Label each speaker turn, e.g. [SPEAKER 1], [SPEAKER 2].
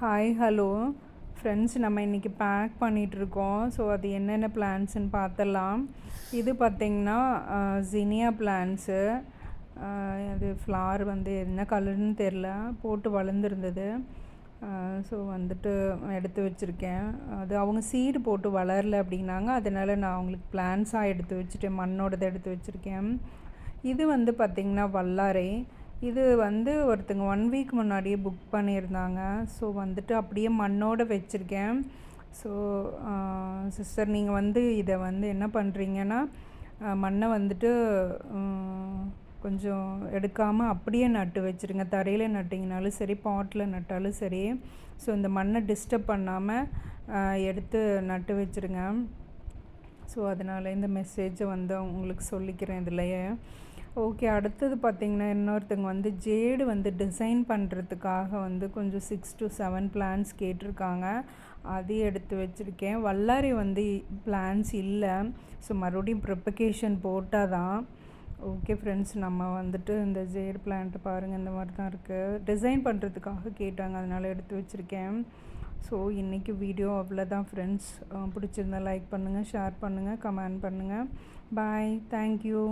[SPEAKER 1] Hi hello friends நம்ம இன்றைக்கி back பண்ணிகிட்ருக்கோம் ஸோ அது என்னென்ன பிளான்ஸ்ன்னு பார்த்தலாம் இது பார்த்திங்கன்னா ஜினியா பிளான்ஸு அது ஃப்ளார் வந்து என்ன கலர்னு தெரில போட்டு வளர்ந்துருந்தது. ஸோ வந்துட்டு எடுத்து வச்சுருக்கேன். அது அவங்க சீடு போட்டு வளரல அப்படின்னாங்க. அதனால் நான் அவங்களுக்கு பிளான்ஸாக எடுத்து வச்சுட்டேன். மண்ணோடதை எடுத்து வச்சுருக்கேன். இது வந்து பார்த்திங்கன்னா வல்லாரை. இது வந்து ஒருத்தங்க ஒன் வீக் முன்னாடியே புக் பண்ணியிருந்தாங்க. ஸோ வந்துட்டு அப்படியே மண்ணோடு வச்சுருக்கேன். ஸோ சிஸ்டர் நீங்கள் வந்து இதை வந்து என்ன பண்ணுறீங்கன்னா மண்ணை வந்துட்டு கொஞ்சம் எடுக்காமல் அப்படியே நட்டு வச்சுருங்க. தரையில் நட்டிங்கனாலும் சரி பாட்டில் நட்டாலும் சரி. ஸோ இந்த மண்ணை டிஸ்டர்ப் பண்ணாமல் எடுத்து நட்டு வச்சுருங்க. ஸோ அதனால் இந்த மெசேஜை வந்து உங்களுக்கு சொல்லிக்கிறேன் இதுலையே. ஓகே அடுத்தது பார்த்திங்கன்னா இன்னொருத்தங்க வந்து ஜேடு வந்து டிசைன் பண்ணுறதுக்காக வந்து கொஞ்சம் சிக்ஸ் டு செவன் பிளான்ஸ் கேட்டிருக்காங்க. அதையும் எடுத்து வச்சுருக்கேன். வல்லாரி வந்து பிளான்ஸ் இல்லை. ஸோ மறுபடியும் ப்ரிப்பகேஷன் போட்டால் தான் ஓகே ஃப்ரெண்ட்ஸ் நம்ம வந்துட்டு இந்த ஜேடு பிளான்ட்டு பாருங்கள் இந்த மாதிரி தான் இருக்குது டிசைன் பண்ணுறதுக்காக கேட்டாங்க அதனால் எடுத்து வச்சுருக்கேன். ஸோ இன்றைக்கி வீடியோ அவ்வளோதான் ஃப்ரெண்ட்ஸ் பிடிச்சிருந்தா லைக் பண்ணுங்கள் ஷேர் பண்ணுங்கள் கமெண்ட் பண்ணுங்கள் பாய் தேங்க்யூ